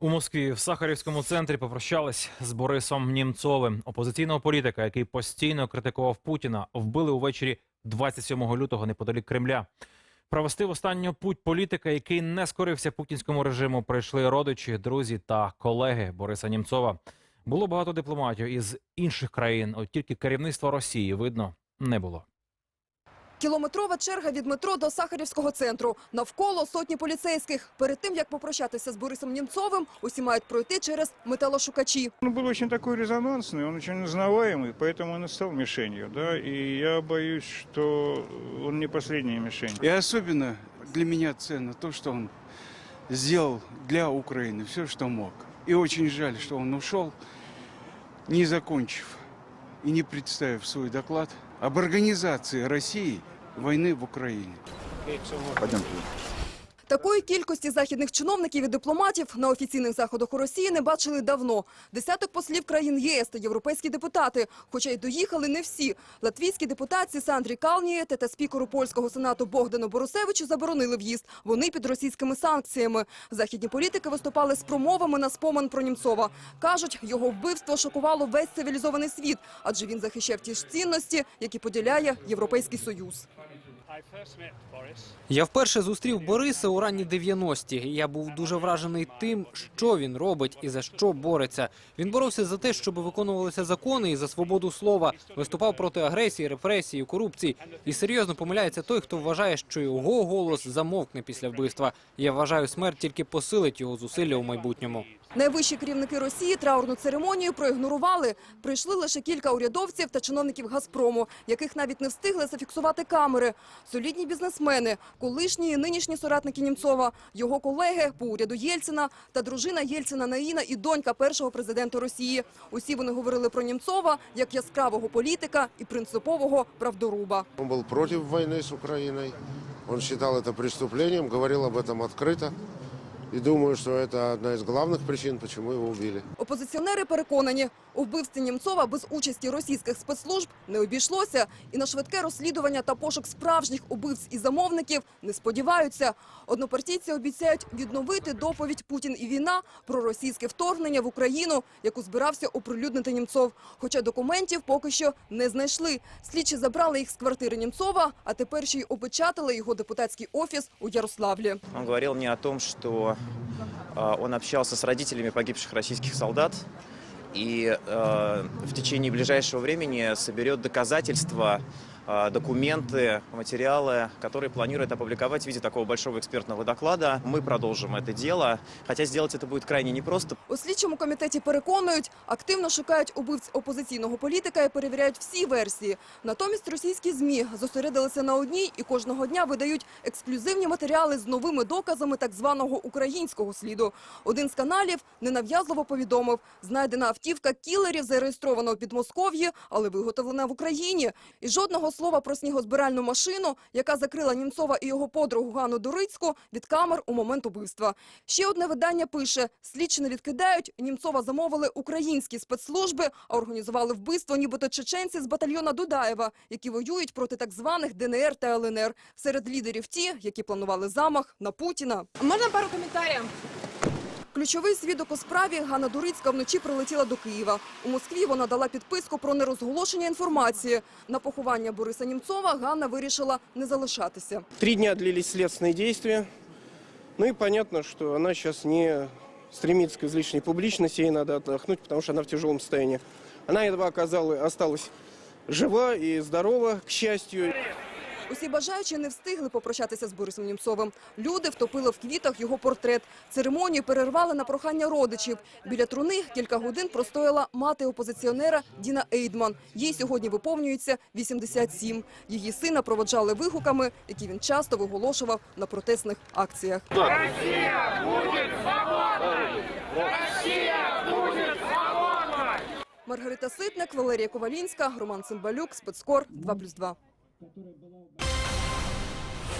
У Москві в Сахарівському центрі попрощались з Борисом Німцовим, опозиційного політика, який постійно критикував Путіна, вбили увечері 27 лютого неподалік Кремля. Провести в останню путь політика, який не скорився путінському режиму, прийшли родичі, друзі та колеги Бориса Німцова. Було багато дипломатів із інших країн, от тільки керівництва Росії видно не було. Кілометрова черга від метро до Сахарівського центру. Навколо сотні поліцейських. Перед тим, як попрощатися з Борисом Німцовим, усі мають пройти через металошукачі. Он был очень такой резонансный, он очень узнаваемый, поэтому он и стал мишенью, да, и я боюсь, что он не последняя мишень. И особенно для меня ценно то, что он сделал для Украины все, что мог. И очень жаль, что он ушел, не закончив и не представив свой доклад об организации России войны в Украине. Такої кількості західних чиновників і дипломатів на офіційних заходах у Росії не бачили давно. Десяток послів країн ЄС та європейські депутати, хоча й доїхали не всі. Латвійські депутатці Сандрі Калнієте та спікеру польського сенату Богдану Борусевичу заборонили в'їзд. Вони під російськими санкціями. Західні політики виступали з промовами на спомин про Німцова. Кажуть, його вбивство шокувало весь цивілізований світ, адже він захищав ті ж цінності, які поділяє Європейський Союз. Я вперше зустрів Бориса у ранні 90-ті. Я був дуже вражений тим, що він робить і за що бореться. Він боровся за те, щоб виконувалися закони і за свободу слова. Виступав проти агресії, репресії, корупції. І серйозно помиляється той, хто вважає, що його голос замовкне після вбивства. Я вважаю, смерть тільки посилить його зусилля у майбутньому. Найвищі керівники Росії траурну церемонію проігнорували. Прийшли лише кілька урядовців та чиновників «Газпрому», яких навіть не встигли зафіксувати камери. Солідні бізнесмени, колишні і нинішні соратники Німцова, його колеги по уряду Єльцина та дружина Єльцина Наїна і донька першого президента Росії. Усі вони говорили про Німцова як яскравого політика і принципового правдоруба. Он был против войны с Украиной. Он считал это преступлением, говорил об этом открыто. И думаю, что это одна из главных причин, почему его убили. Опозиціонери переконані, у вбивстві Німцова без участі російських спецслужб не обійшлося, і на швидке розслідування та пошук справжніх убивць і замовників не сподіваються. Однопартійці обіцяють відновити доповідь «Путін і війна» про російське вторгнення в Україну, яку збирався оприлюднити Німцов. Хоча документів поки що не знайшли. Слідчі забрали їх з квартири Німцова, а тепер ще й опечатали його депутатський офіс у Ярославлі. Он говорил мне о том, что э, он общался с родителями погибших российских солдат и э, в течение ближайшего времени соберет доказательства, документы, материалы, которые планирует опубликовать в виде такого большого экспертного доклада. Мы продолжим это дело, хотя сделать это будет крайне непросто, У слідчому комітеті переконують, активно шукають убивць опозиційного політика і перевіряють всі версії. Натомість російські ЗМІ зосередилися на одній і кожного дня видають ексклюзивні матеріали з новими доказами так званого українського сліду. Один з каналів ненав'язливо повідомив, знайдена автівка кілерів зареєстрована у Підмосков'ї, але виготовлена в Україні. І жодного слова про снігозбиральну машину, яка закрила Німцова і його подругу Ганну Дурицьку від камер у момент убивства. Ще одне видання пише, слідчі не відкидають, Німцова замовили українські спецслужби, а організували вбивство нібито чеченці з батальйона Дудаєва, які воюють проти так званих ДНР та ЛНР. Серед лідерів ті, які планували замах на Путіна. Можна пару коментарів? Ключовий свідок у справі Ганна Дурицька вночі прилетіла до Києва. У Москві вона дала підписку про нерозголошення інформації. На поховання Бориса Німцова Ганна вирішила не залишатися. Три дня длились следственные действия. Ну и понятно, что она сейчас не стремится к излишней публичности, ей надо отдохнуть, потому что она в тяжелом состоянии. Она едва оказалась, жива и здорова, к счастью. Усі бажаючі не встигли попрощатися з Борисом Німцовим. Люди втопили в квітах його портрет. Церемонію перервали на прохання родичів. Біля труни кілька годин простояла мати опозиціонера Діна Ейдман. Їй сьогодні виповнюється 87. Її сина проводжали вигуками, які він часто виголошував на протестних акціях. Маргарита Ситник, Валерія Ковалінська, Роман Цимбалюк, Спецкор 2+,2 которая была...